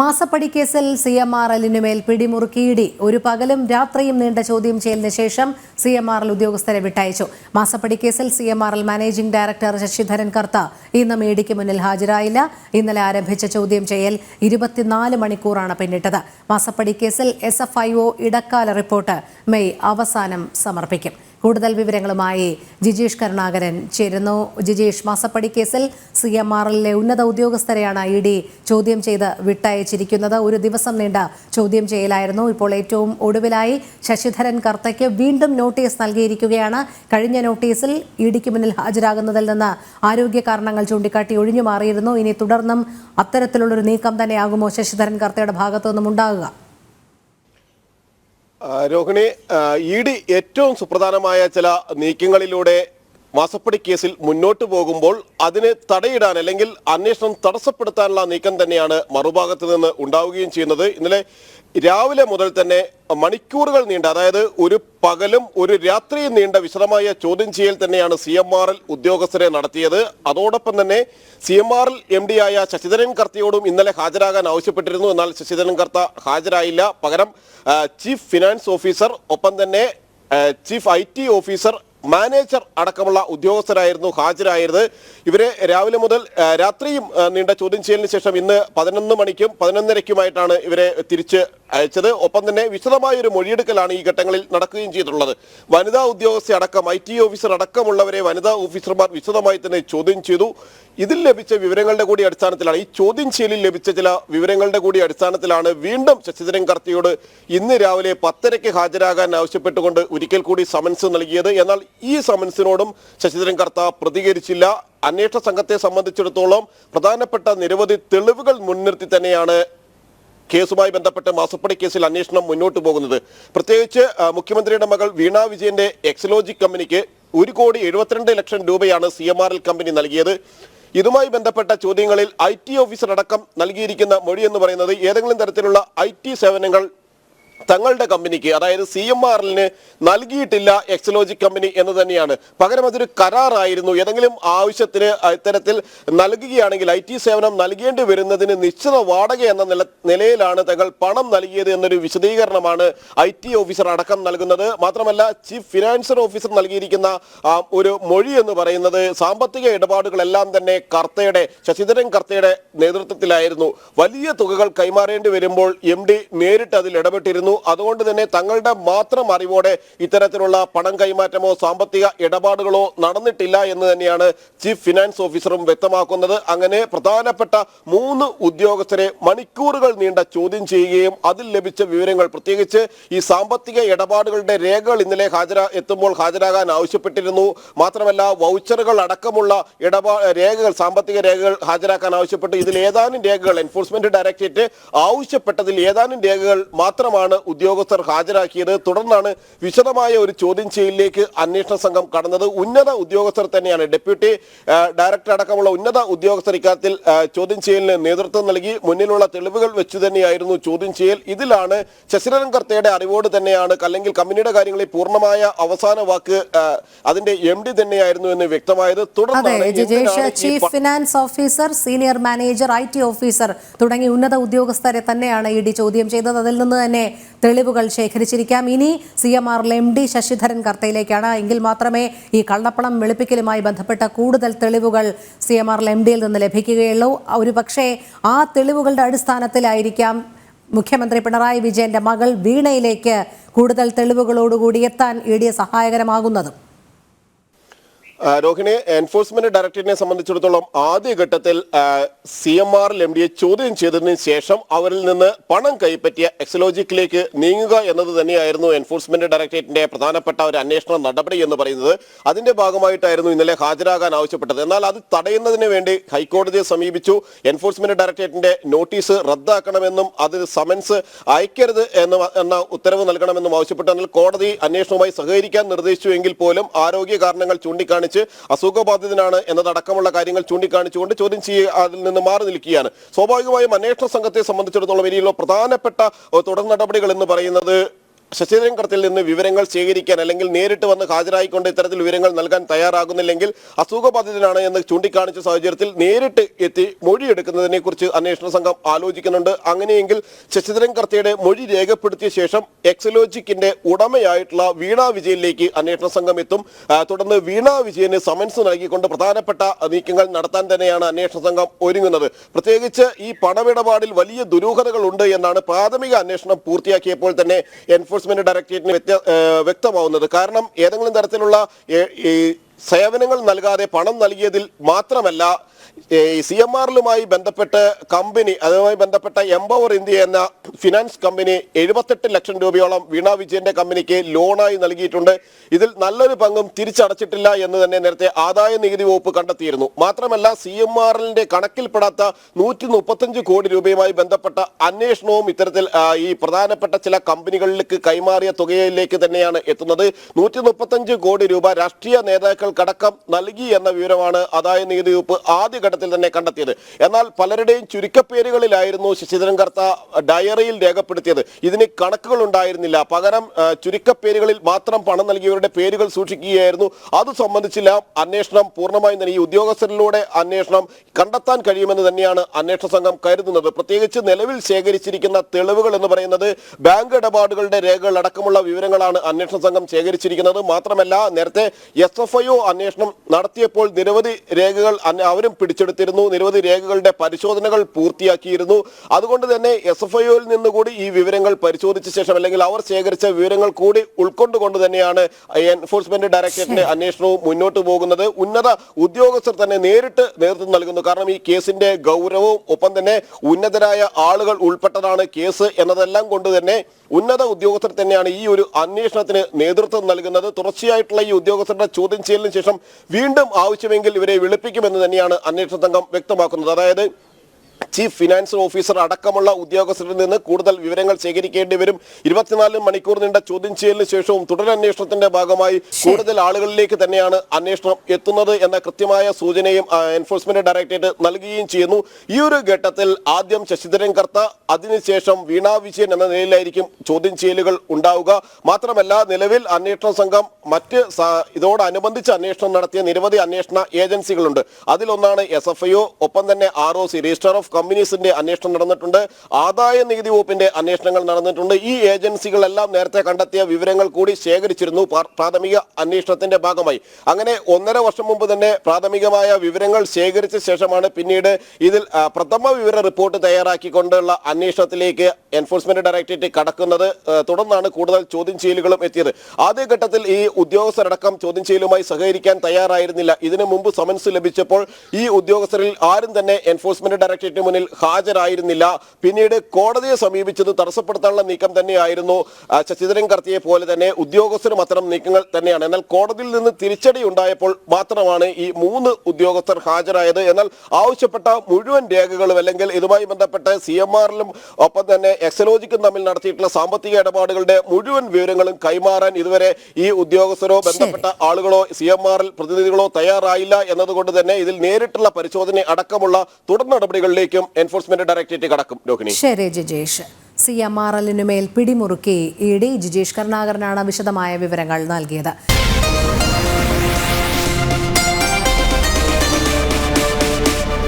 മാസപ്പടി കേസിൽ C M R എല്ലിനു മേൽ പിടിമുറുക്കിയിടി. ഒരു പകലും രാത്രിയും നീണ്ട ചോദ്യം ചെയ്യലിന് ശേഷം സി എം ആർ എൽ ഉദ്യോഗസ്ഥരെ വിട്ടയച്ചു. മാസപ്പടി കേസിൽ C M R L managing director Sasidharan Kartha. ഇന്ന് മേടിക്ക് മുന്നിൽ ഹാജരായില്ല. ഇന്നലെ ആരംഭിച്ച ചോദ്യം ചെയ്യൽ ഇരുപത്തിനാല് മണിക്കൂറാണ് പിന്നിട്ടത്. മാസപ്പടി കേസിൽ എസ് എഫ് ഐ ഒ ഇടക്കാല റിപ്പോർട്ട് മെയ് അവസാനം സമർപ്പിക്കും. കൂടുതൽ വിവരങ്ങളുമായി ജിജീഷ് കരുണാകരൻ ചേരുന്നു. ജിജീഷ് മാസപ്പടി കേസിൽ സി എം ആർ എല്ലിലെ ഉന്നത ഉദ്യോഗസ്ഥരെയാണ് ഇ ഡി ചോദ്യം ചെയ്ത് വിട്ടയച്ചിരിക്കുന്നത്. ഒരു ദിവസം നീണ്ട ചോദ്യം ചെയ്യലായിരുന്നു. ഇപ്പോൾ ഏറ്റവും ഒടുവിലായി ശശിധരൻ കർത്തയ്ക്ക് വീണ്ടും നോട്ടീസ് നൽകിയിരിക്കുകയാണ്. കഴിഞ്ഞ നോട്ടീസിൽ ഇ ഡിക്ക് മുന്നിൽ ഹാജരാകുന്നതിൽ നിന്ന് ആരോഗ്യ കാരണങ്ങൾ ചൂണ്ടിക്കാട്ടി ഒഴിഞ്ഞു മാറിയിരുന്നു ഇനി തുടർന്നും അത്തരത്തിലുള്ളൊരു നീക്കം തന്നെയാകുമോ ശശിധരൻ കർത്തയുടെ ഭാഗത്തു നിന്നും ഉണ്ടാകുക? രോഹിണി ഇ ഡി ഏറ്റവും സുപ്രധാനമായ ചില നീക്കങ്ങളിലൂടെ മാസപ്പടി കേസിൽ മുന്നോട്ട് പോകുമ്പോൾ അതിനെ തടയിടാൻ അല്ലെങ്കിൽ അന്വേഷണം തടസ്സപ്പെടുത്താനുള്ള നീക്കം തന്നെയാണ് മറുഭാഗത്ത് നിന്ന് ഉണ്ടാവുകയും ചെയ്യുന്നത്. ഇന്നലെ രാവിലെ മുതൽ തന്നെ മണിക്കൂറുകൾ നീണ്ട അതായത് ഒരു പകലും ഒരു രാത്രിയും നീണ്ട വിശദമായ ചോദ്യം ചെയ്യൽ തന്നെയാണ് സി എം ആർ എൽ ഉദ്യോഗസ്ഥരെ നടത്തിയത്. അതോടൊപ്പം തന്നെ C M R L M D ആയ ശശിധരൻ കർത്തയോടും ഇന്നലെ ഹാജരാകാൻ ആവശ്യപ്പെട്ടിരുന്നു. എന്നാൽ ശശിധരൻ കർത്ത ഹാജരായില്ല. പകരം ചീഫ് ഫിനാൻസ് ഓഫീസർ ഒപ്പം തന്നെ chief I T officer manager അടക്കമുള്ള ഉദ്യോഗസ്ഥരായിരുന്നു ഹാജരായത്. ഇവരെ രാവിലെ മുതൽ രാത്രിയും നീണ്ട ചോദ്യം ചെയ്യലിന് ശേഷം ഇന്ന് പതിനൊന്ന് മണിക്കും പതിനൊന്നരയ്ക്കുമായിട്ടാണ് ഇവരെ തിരിച്ച് അയച്ചത്. ഒപ്പം തന്നെ വിശദമായ ഒരു മൊഴിയെടുക്കലാണ് ഈ ഘട്ടങ്ങളിൽ നടക്കുകയും ചെയ്തിട്ടുള്ളത്. വനിതാ ഉദ്യോഗസ്ഥ അടക്കം ഐ ടി ഓഫീസർ അടക്കമുള്ളവരെ വനിതാ ഓഫീസർമാർ വിശദമായി തന്നെ ചോദ്യം ചെയ്തു. ഇതിൽ ലഭിച്ച വിവരങ്ങളുടെ കൂടി അടിസ്ഥാനത്തിലാണ് ഈ ചോദ്യം ചെയ്യലിൽ ലഭിച്ച ചില വിവരങ്ങളുടെ കൂടി അടിസ്ഥാനത്തിലാണ് വീണ്ടും ശശിധരൻ കർത്തിയോട് ഇന്ന് രാവിലെ പത്തരയ്ക്ക് ഹാജരാകാൻ ആവശ്യപ്പെട്ടുകൊണ്ട് ഒരിക്കൽ കൂടി സമൻസ് നൽകിയത്. എന്നാൽ ഈ സമൻസിനോടും ശശിധരൻ കർത്ത പ്രതികരിച്ചില്ല. അന്വേഷണ സംഘത്തെ സംബന്ധിച്ചിടത്തോളം പ്രധാനപ്പെട്ട നിരവധി തെളിവുകൾ മുൻനിർത്തി തന്നെയാണ് കേസുമായി ബന്ധപ്പെട്ട് മാസപ്പടി കേസിൽ അന്വേഷണം മുന്നോട്ട് പോകുന്നത്. പ്രത്യേകിച്ച് മുഖ്യമന്ത്രിയുടെ മകൾ വീണ വിജയന്റെ എക്സലോജി കമ്പനിക്ക് ഒരു കോടി എഴുപത്തിരണ്ട് ലക്ഷം രൂപയാണ് C M R L company നൽകിയത്. ഇതുമായി ബന്ധപ്പെട്ട ചോദ്യങ്ങളിൽ ഐ ടി ഓഫീസർ അടക്കം നൽകിയിരിക്കുന്ന മൊഴി എന്ന് പറയുന്നത് ഏതെങ്കിലും തരത്തിലുള്ള ഐ ടി സേവനങ്ങൾ തങ്ങളുടെ കമ്പനിക്ക് അതായത് സി എം എല്ലിന് നൽകിയിട്ടില്ല എക്സലോജിക് കമ്പനി എന്ന് തന്നെയാണ്. പകരം അതൊരു കരാറായിരുന്നു. ഏതെങ്കിലും ആവശ്യത്തിന് ഇത്തരത്തിൽ നൽകുകയാണെങ്കിൽ ഐ ടി സേവനം നൽകേണ്ടി വരുന്നതിന് നിശ്ചിത വാടക എന്ന നില നിലയിലാണ് തങ്ങൾ പണം നൽകിയത് എന്നൊരു വിശദീകരണമാണ് ഐ ടി ഓഫീസർ അടക്കം നൽകുന്നത്. മാത്രമല്ല ചീഫ് ഫിനാൻഷ്യൽ ഓഫീസർ നൽകിയിരിക്കുന്ന ഒരു മൊഴി എന്ന് പറയുന്നത് സാമ്പത്തിക ഇടപാടുകളെല്ലാം തന്നെ കർത്തയുടെ ശശിധരൻ കർത്തയുടെ നേതൃത്വത്തിലായിരുന്നു. വലിയ തുകകൾ കൈമാറേണ്ടി വരുമ്പോൾ എം ഡി നേരിട്ട് അതിൽ ഇടപെട്ടിരുന്നു. അതുകൊണ്ട് തന്നെ തങ്ങളുടെ മാത്രം അറിവോടെ ഇത്തരത്തിലുള്ള പണം കൈമാറ്റമോ സാമ്പത്തിക ഇടപാടുകളോ നടന്നിട്ടില്ല എന്ന് തന്നെയാണ് ചീഫ് ഫിനാൻസ് ഓഫീസറും വ്യക്തമാക്കുന്നത്. അങ്ങനെ പ്രധാനപ്പെട്ട മൂന്ന് ഉദ്യോഗസ്ഥരെ മണിക്കൂറുകൾ നീണ്ട ചോദ്യം ചെയ്യുകയും അതിൽ ലഭിച്ച വിവരങ്ങൾ പ്രത്യേകിച്ച് ഈ സാമ്പത്തിക ഇടപാടുകളുടെ രേഖകൾ ഇന്നലെ ഹാജരാ എത്തുമ്പോൾ ഹാജരാകാൻ ആവശ്യപ്പെട്ടിരുന്നു. മാത്രമല്ല വൗച്ചറുകൾ അടക്കമുള്ള ഇടപാ രേഖകൾ സാമ്പത്തിക രേഖകൾ ഹാജരാക്കാൻ ആവശ്യപ്പെട്ടു. ഇതിൽ ഏതാനും രേഖകൾ എൻഫോഴ്സ്മെന്റ് ഡയറക്ടറേറ്റ് ആവശ്യപ്പെട്ടതിൽ ഏതാനും രേഖകൾ മാത്രമാണ് ഉദ്യോഗസ്ഥർ ഹാജരാക്കിയത്. തുടർന്നാണ് വിശദമായ ഒരു ചോദ്യം ചെയ്യലിലേക്ക് അന്വേഷണ സംഘം കടന്നത്. ഉന്നത ഉദ്യോഗസ്ഥർ തന്നെയാണ്. ഡെപ്യൂട്ടി ഡയറക്ടർ അടക്കമുള്ള ഉന്നത ഉദ്യോഗസ്ഥർ ഇക്കാര്യത്തിൽ ചോദ്യം ചെയ്യലിന് നേതൃത്വം നൽകി. മുന്നിലുള്ള തെളിവുകൾ വെച്ചു തന്നെയായിരുന്നു ചോദ്യം ചെയ്യൽ. ഇതിലാണ് ശശിധരൻ കർത്തയുടെ അറിവോട് തന്നെയാണ് അല്ലെങ്കിൽ കമ്പനിയുടെ കാര്യങ്ങളിൽ പൂർണമായ അവസാന വാക്ക് അതിന്റെ എം ഡി തന്നെയായിരുന്നു എന്ന് വ്യക്തമായത്. തുടർന്ന് തുടർന്നാണ് chief finance officer senior manager I officer തുടങ്ങി ഉന്നത ഉദ്യോഗസ്ഥരെ തന്നെയാണ് ഇ ഡി ചോദ്യം ചെയ്തത്. അതിൽ നിന്ന് തന്നെ തെളിവുകൾ ശേഖരിച്ചിരിക്കാം. ഇനി സി എം ആറിലെ എം ഡി ശശിധരൻ കർത്തയിലേക്കാണ്. എങ്കിൽ മാത്രമേ ഈ കള്ളപ്പണം വെളുപ്പിക്കലുമായി ബന്ധപ്പെട്ട കൂടുതൽ തെളിവുകൾ സി എം ആറിലെ എം ഡിയിൽ നിന്ന് ലഭിക്കുകയുള്ളൂ. ഒരു പക്ഷേ ആ തെളിവുകളുടെ അടിസ്ഥാനത്തിലായിരിക്കാം മുഖ്യമന്ത്രി പിണറായി വിജയന്റെ മകൾ വീണയിലേക്ക് കൂടുതൽ തെളിവുകളോടുകൂടി എത്താൻ ഇ ഡി സഹായകരമാകുന്നതും. രോഹിണി എൻഫോഴ്സ്മെന്റ് ഡയറക്ടറേറ്റിനെ സംബന്ധിച്ചിടത്തോളം ആദ്യഘട്ടത്തിൽ സി എം ആർ എം ഡിയെ ചോദ്യം ചെയ്തതിനു ശേഷം അവരിൽ നിന്ന് പണം കൈപ്പറ്റിയ എക്സലോജിക്കിലേക്ക് നീങ്ങുക എന്നത് തന്നെയായിരുന്നു എൻഫോഴ്സ്മെന്റ് ഡയറക്ടറേറ്റിന്റെ പ്രധാനപ്പെട്ട ഒരു അന്വേഷണ നടപടി എന്ന് പറയുന്നത്. അതിന്റെ ഭാഗമായിട്ടായിരുന്നു ഇന്നലെ ഹാജരാകാൻ ആവശ്യപ്പെട്ടത്. എന്നാൽ അത് തടയുന്നതിന് വേണ്ടി ഹൈക്കോടതിയെ സമീപിച്ചു. എൻഫോഴ്സ്മെന്റ് ഡയറക്ടറേറ്റിന്റെ നോട്ടീസ് റദ്ദാക്കണമെന്നും അത് സമൻസ് അയക്കരുത് എന്ന് എന്ന ഉത്തരവ് നൽകണമെന്നും ആവശ്യപ്പെട്ടു. എന്നാൽ കോടതി അന്വേഷണവുമായി സഹകരിക്കാൻ നിർദ്ദേശിച്ചു എങ്കിൽ പോലും ആരോഗ്യ കാരണങ്ങൾ ചൂണ്ടിക്കാണിച്ച് അസുഖബാധിതനാണ് എന്നതടക്കമുള്ള കാര്യങ്ങൾ ചൂണ്ടിക്കാണിച്ചുകൊണ്ട് ചോദ്യം ചെയ്യുക അതിൽ നിന്ന് മാറി നിൽക്കുകയാണ്. സ്വാഭാവികമായും അന്വേഷണ സംഘത്തെ സംബന്ധിച്ചിടത്തോളം ഇനിയുള്ള പ്രധാനപ്പെട്ട തുടർ നടപടികൾ എന്ന് പറയുന്നത് ശശിധരൻ കടത്തിൽ നിന്ന് വിവരങ്ങൾ ശേഖരിക്കാൻ അല്ലെങ്കിൽ നേരിട്ട് വന്ന് ഹാജരായിക്കൊണ്ട് ഇത്തരത്തിൽ വിവരങ്ങൾ നൽകാൻ തയ്യാറാകുന്നില്ലെങ്കിൽ അസുഖബാധിതനാണ് എന്ന് ചൂണ്ടിക്കാണിച്ച സാഹചര്യത്തിൽ നേരിട്ട് എത്തി മൊഴിയെടുക്കുന്നതിനെ കുറിച്ച് അന്വേഷണ സംഘം ആലോചിക്കുന്നുണ്ട്. അങ്ങനെയെങ്കിൽ ശശീന്ദ്രൻ കർത്തയുടെ മൊഴി രേഖപ്പെടുത്തിയ ശേഷം എക്സലോജിക്കിന്റെ ഉടമയായിട്ടുള്ള വീണ വിജയനിലേക്ക് അന്വേഷണ സംഘം എത്തും. തുടർന്ന് വീണ വിജയന് സമൻസ് നൽകിക്കൊണ്ട് പ്രധാനപ്പെട്ട നീക്കങ്ങൾ നടത്താൻ തന്നെയാണ് അന്വേഷണ സംഘം ഒരുങ്ങുന്നത്. പ്രത്യേകിച്ച് ഈ പണമിടപാടിൽ വലിയ ദുരൂഹതകൾ ഉണ്ട് എന്നാണ് പ്രാഥമിക അന്വേഷണം പൂർത്തിയാക്കിയപ്പോൾ തന്നെ എൻഫോഴ്സ്മെന്റ് ഡയറക്ടറേറ്റിന് വ്യക്തമാവുന്നത്. കാരണം ഏതെങ്കിലും തരത്തിലുള്ള സേവനങ്ങൾ നൽകാതെ പണം നൽകിയതിൽ മാത്രമല്ല സി എം ആറിലുമായി ബന്ധപ്പെട്ട് കമ്പനി അതുമായി ബന്ധപ്പെട്ട എംപവർ ഇന്ത്യ എന്ന ഫിനാൻസ് കമ്പനി എഴുപത്തെട്ട് ലക്ഷം രൂപയോളം വീണ വിജയന്റെ കമ്പനിക്ക് ലോണായി നൽകിയിട്ടുണ്ട്. ഇതിൽ നല്ലൊരു പങ്കും തിരിച്ചടച്ചിട്ടില്ല എന്ന് തന്നെ നേരത്തെ ആദായ നികുതി വകുപ്പ് കണ്ടെത്തിയിരുന്നു. മാത്രമല്ല സി എം ആറിന്റെ കണക്കിൽപ്പെടാത്ത നൂറ്റി മുപ്പത്തഞ്ച് കോടി രൂപയുമായി ബന്ധപ്പെട്ട അന്വേഷണവും ഇത്തരത്തിൽ ഈ പ്രധാനപ്പെട്ട ചില കമ്പനികളിലേക്ക് കൈമാറിയ തുകയിലേക്ക് തന്നെയാണ് എത്തുന്നത്. നൂറ്റി മുപ്പത്തഞ്ച് കോടി രൂപ രാഷ്ട്രീയ നേതാക്കൾക്കടക്കം നൽകി എന്ന വിവരമാണ് ആദായ നികുതി വകുപ്പ് ആദ്യഘട്ടത്തിൽ തന്നെ കണ്ടെത്തിയത്. എന്നാൽ പലരുടെയും ചുരുക്കപ്പേരുകളിലായിരുന്നു ശശിധരൻ കർത്ത ഡയറിയിൽ രേഖപ്പെടുത്തിയത്. ഇതിന് കണക്കുകൾ ഉണ്ടായിരുന്നില്ല. പകരം ചുരുക്കപ്പേരുകളിൽ മാത്രം പണം നൽകിയവരുടെ പേരുകൾ സൂക്ഷിക്കുകയായിരുന്നു. അത് സംബന്ധിച്ചില്ല. അന്വേഷണം പൂർണമായും തന്നെ ഈ ഉദ്യോഗസ്ഥരിലൂടെ അന്വേഷണം കണ്ടെത്താൻ കഴിയുമെന്ന് തന്നെയാണ് അന്വേഷണ സംഘം കരുതുന്നത്. പ്രത്യേകിച്ച് നിലവിൽ ശേഖരിച്ചിരിക്കുന്ന തെളിവുകൾ എന്ന് പറയുന്നത് ബാങ്ക് ഇടപാടുകളുടെ രേഖകൾ അടക്കമുള്ള വിവരങ്ങളാണ് അന്വേഷണ സംഘം ശേഖരിച്ചിരിക്കുന്നത്. മാത്രമല്ല നേരത്തെ എസ് എഫ് ഐ അന്വേഷണം നടത്തിയപ്പോൾ നിരവധി രേഖകൾ അവരും പിടിച്ചെടുത്തിരുന്നു. നിരവധി രേഖകളുടെ പരിശോധനകൾ പൂർത്തിയാക്കിയിരുന്നു. അതുകൊണ്ട് തന്നെ എസ് എഫ് ഐയിൽ നിന്നുകൂടി ഈ വിവരങ്ങൾ പരിശോധിച്ച ശേഷം അല്ലെങ്കിൽ അവർ ശേഖരിച്ച വിവരങ്ങൾ കൂടി ഉൾക്കൊണ്ടുകൊണ്ട് തന്നെയാണ് എൻഫോഴ്സ്മെന്റ് ഡയറക്ടറേറ്റിന്റെ അന്വേഷണവും മുന്നോട്ട് പോകുന്നത്. ഉന്നത ഉദ്യോഗസ്ഥർ തന്നെ നേരിട്ട് നേതൃത്വം നൽകുന്നു. കാരണം ഈ കേസിന്റെ ഗൗരവവും ഒപ്പം തന്നെ ഉന്നതരായ ആളുകൾ ഉൾപ്പെട്ടതാണ് കേസ് എന്നതെല്ലാം കൊണ്ട് തന്നെ ഉന്നത ഉദ്യോഗസ്ഥർ തന്നെയാണ് ഈ ഒരു അന്വേഷണത്തിന് നേതൃത്വം നൽകുന്നത്. തുടർച്ചയായിട്ടുള്ള ഈ ഉദ്യോഗസ്ഥരുടെ ചോദ്യം ചെയ്യലിന് ശേഷം വീണ്ടും ആവശ്യമെങ്കിൽ ഇവരെ വിളിപ്പിക്കുമെന്ന് തന്നെയാണ് അന്വേഷണ സംഘം വ്യക്തമാക്കുന്നത്. അതായത് ചീഫ് ഫിനാൻസ് ഓഫീസർ അടക്കമുള്ള ഉദ്യോഗസ്ഥരിൽ നിന്ന് കൂടുതൽ വിവരങ്ങൾ ശേഖരിക്കേണ്ടി വരും. ഇരുപത്തിനാല് മണിക്കൂർ നീണ്ട ചോദ്യം ചെയ്യലിന് ശേഷവും തുടരന്വേഷണത്തിന്റെ ഭാഗമായി കൂടുതൽ ആളുകളിലേക്ക് തന്നെയാണ് അന്വേഷണം എത്തുന്നത് എന്ന കൃത്യമായ സൂചനയും എൻഫോഴ്സ്മെന്റ് ഡയറക്ടറേറ്റ് നൽകുകയും ചെയ്യുന്നു. ഈ ഒരു ഘട്ടത്തിൽ ആദ്യം ശശിധരൻ കർത്ത അതിനുശേഷം വീണ വിജയൻ എന്ന നിലയിലായിരിക്കും ചോദ്യം ചെയ്യലുകൾ ഉണ്ടാവുക. മാത്രമല്ല നിലവിൽ അന്വേഷണ സംഘം മറ്റ് ഇതോടനുബന്ധിച്ച് അന്വേഷണം നടത്തിയ നിരവധി അന്വേഷണ ഏജൻസികളുണ്ട്. അതിലൊന്നാണ് എസ് എഫ് ഐ ഒപ്പം തന്നെ R O C register of കമ്പനീസിന്റെ അന്വേഷണം നടന്നിട്ടുണ്ട്. ആദായ നികുതി വകുപ്പിന്റെ അന്വേഷണങ്ങൾ നടന്നിട്ടുണ്ട്. ഈ ഏജൻസികളെല്ലാം നേരത്തെ കണ്ടെത്തിയ വിവരങ്ങൾ കൂടി ശേഖരിച്ചിരുന്നു പ്രാഥമിക അന്വേഷണത്തിന്റെ ഭാഗമായി. അങ്ങനെ ഒന്നര വർഷം മുമ്പ് തന്നെ പ്രാഥമികമായ വിവരങ്ങൾ ശേഖരിച്ച ശേഷമാണ് പിന്നീട് ഇതിൽ പ്രഥമ വിവര റിപ്പോർട്ട് തയ്യാറാക്കിക്കൊണ്ടുള്ള അന്വേഷണത്തിലേക്ക് എൻഫോഴ്സ്മെന്റ് ഡയറക്ടറേറ്റ് കടക്കുന്നത് തുടർന്നാണ് കൂടുതൽ ചോദ്യം ചെയ്യലുകളും എത്തിയത്. ആദ്യഘട്ടത്തിൽ ഈ ഉദ്യോഗസ്ഥരടക്കം ചോദ്യം ചെയ്യലുമായി സഹകരിക്കാൻ തയ്യാറായിരുന്നില്ല. ഇതിനു മുമ്പ് സമൻസ് ലഭിച്ചപ്പോൾ ഈ ഉദ്യോഗസ്ഥരിൽ ആരും തന്നെ എൻഫോഴ്സ്മെന്റ് ഡയറക്ടറേറ്റിന് മുന്നിൽ ഹാജരായിരുന്നില്ല. പിന്നീട് കോടതിയെ സമീപിച്ചത് തടസ്സപ്പെടുത്താനുള്ള നീക്കം തന്നെയായിരുന്നു. ശശിധരൻ കർത്തിയെ പോലെ തന്നെ ഉദ്യോഗസ്ഥരും അത്തരം നീക്കങ്ങൾ തന്നെയാണ്. എന്നാൽ കോടതിയിൽ നിന്ന് തിരിച്ചടി ഉണ്ടായപ്പോൾ മാത്രമാണ് ഈ മൂന്ന് ഉദ്യോഗസ്ഥർ ഹാജരായത്. എന്നാൽ ആവശ്യപ്പെട്ട മുഴുവൻ രേഖകളും അല്ലെങ്കിൽ ഇതുമായി ബന്ധപ്പെട്ട് സി എം ആറിലും ഒപ്പം തന്നെ എക്സലോജിക്കും തമ്മിൽ നടത്തിയിട്ടുള്ള സാമ്പത്തിക ഇടപാടുകളുടെ മുഴുവൻ വിവരങ്ങളും കൈമാറാൻ ഇതുവരെ ഈ ഉദ്യോഗസ്ഥരോ ബന്ധപ്പെട്ട ആളുകളോ സി എം ആറിൽ പ്രതിനിധികളോ തയ്യാറായില്ല എന്നതുകൊണ്ട് തന്നെ ഇതിൽ നേരിട്ടുള്ള പരിശോധന അടക്കമുള്ള തുടർ നടപടികളിലേക്കും എൻഫോഴ്സ്മെന്റ് ഡയറക്ടറേറ്റ് കടക്കും. രോഹിണി. ശരി ജിജേഷ്. സി എം ആർ എല്ലിനുമേൽ പിടിമുറുക്കി ഇ ഡി ജിജേഷ് കരുണാകരനാണ് വിശദമായ വിവരങ്ങൾ നൽകിയത്.